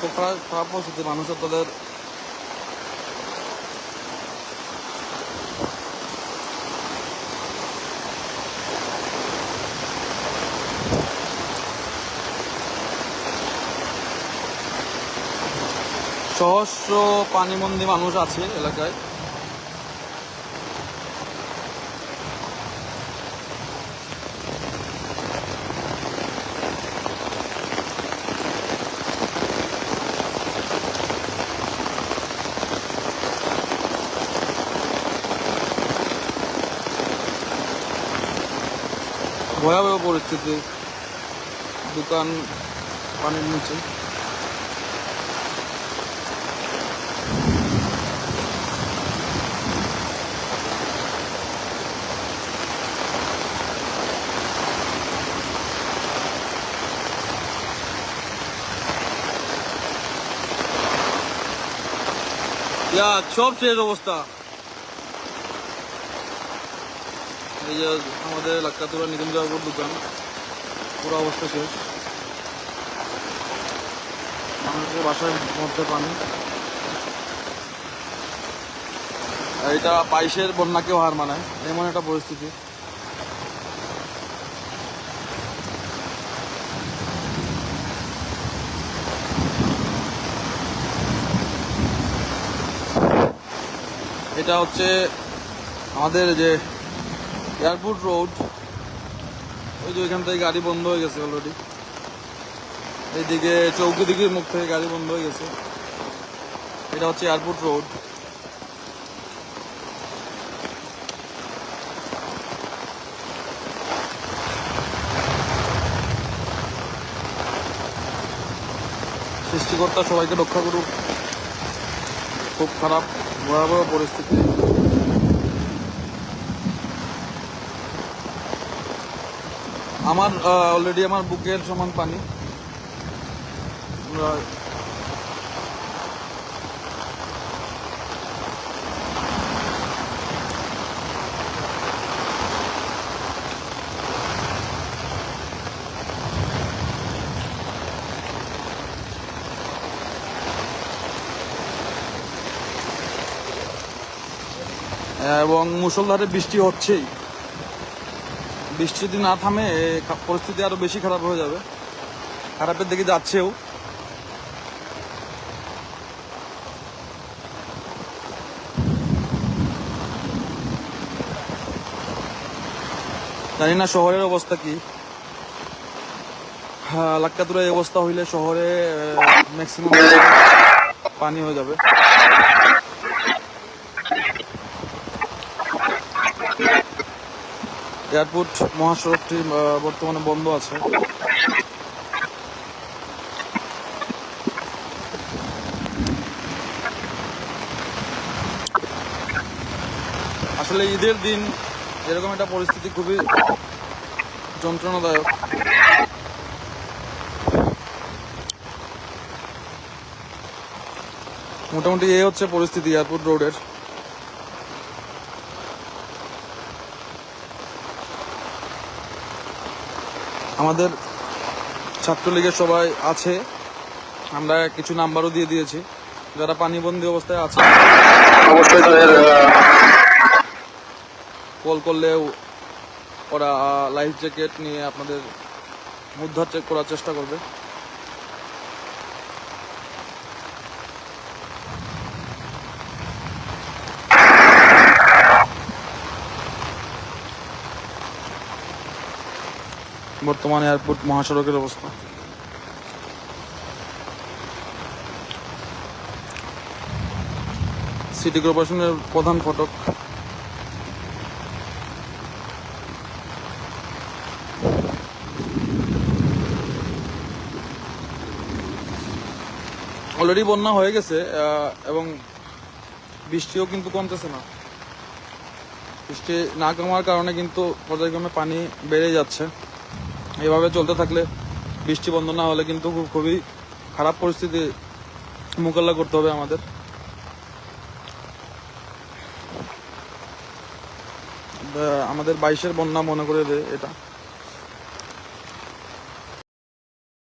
খুব খারাপ খারাপ পরিস্থিতি মানুষের তাদের সহস্র পানিবন্দী মানুষ আছে এলাকায়। ভয়াবহ পরিস্থিতি দোকান পানির নিচে। সব শেষ অবস্থা। এই যে আমাদের লাক্কাতুরা নিগম জয়পুর দোকান, পুরো অবস্থা শেষ। মানুষের বাসার মধ্যে পানি। এটা বাইশের বন্যাকেও হার মানায়, এমন একটা পরিস্থিতি। এটা হচ্ছে আমাদের যে এয়ারপোর্ট রোড ওই যে ওইখান থেকে গাড়ি বন্ধ হয়ে গেছে অলরেডি এইদিকে চৌকি দিকের মুখ থেকে গাড়ি বন্ধ হয়ে গেছে। এটা হচ্ছে এয়ারপোর্ট রোড সৃষ্টিকর্তা সবাইকে রক্ষা করুক। খুব খারাপ, ভয়াবহ পরিস্থিতি। আমার অলরেডি আমার বুকের সমান পানি। এবং মুসলধারে বৃষ্টি হচ্ছেই। বৃষ্টি যদি না থামে পরিস্থিতি আরও বেশি খারাপ হয়ে যাবে। খারাপের দিকে যাচ্ছেও। জানি না শহরের অবস্থা কি। লাক্কাতুরা এই অবস্থা হইলে শহরে ম্যাক্সিমাম পানি হয়ে যাবে। এয়ারপোর্ট মহাসড়কটি বর্তমানে বন্ধ আছে। আসলে ঈদের দিন এরকম একটা পরিস্থিতি খুবই যন্ত্রণাদায়ক। মোটামুটি এই হচ্ছে পরিস্থিতি এয়ারপোর্ট রোডের। আমাদের ছাত্রলীগের সবাই আছে। আমরা কিছু নাম্বারও দিয়ে দিয়েছি। যারা পানিবন্দি অবস্থায় আছে, অবশ্যই তাদের কল করলেও ওরা লাইফ জ্যাকেট নিয়ে আপনাদের উদ্ধার চেক করার চেষ্টা করবে। বর্তমানে এয়ারপোর্ট মহাসড়কের অবস্থা। সিটি কর্পোরেশনের প্রধান ফটক। অলরেডি বন্যা হয়ে গেছে এবং বৃষ্টিও কিন্তু কমতেছে না। বৃষ্টি না কমার কারণে কিন্তু পর্যায়ক্রমে পানি বেড়ে যাচ্ছে। এভাবে চলতে থাকলে বৃষ্টি বন্ধ না হলে কিন্তু খুব- খুবই খারাপ পরিস্থিতি মোকাবিলা করতে হবে আমাদের। আমাদের বাইশের বন্যা মনে করে এটা।